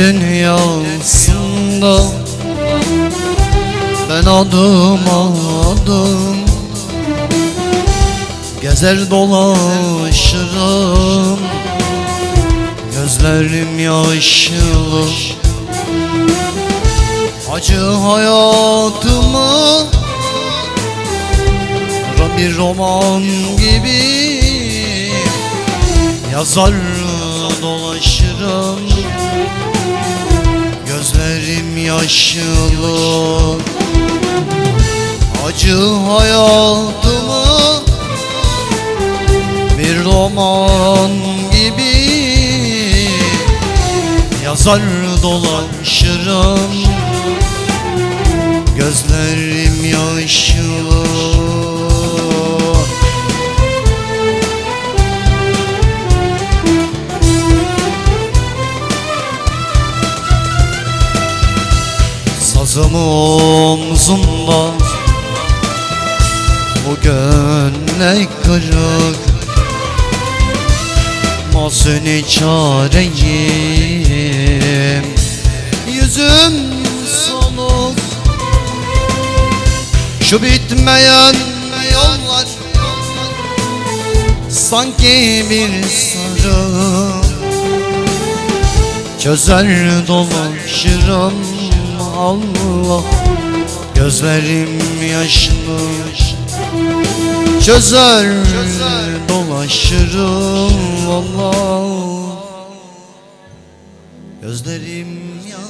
dünyasında Ben adım adım Gezer dolaşırım. Gözlerim yaşlı Acı hayatımı Bir roman gibi Yazar dolaşırım Gözlerim yaşlı Acı hayatımı Bir roman gibi Yazar dolaşırım. Gözlerim yaşlı Sazımı omzumda. Bugün kırık. Masuni çareyim. Yüzüm soluk. Şu bitmeyen yollar. Sanki bir sarı. Çözer dolaşırım Allah. Gözlerim yaşlı. Çözer dolaşırım Allah. Gözlerim yaşlı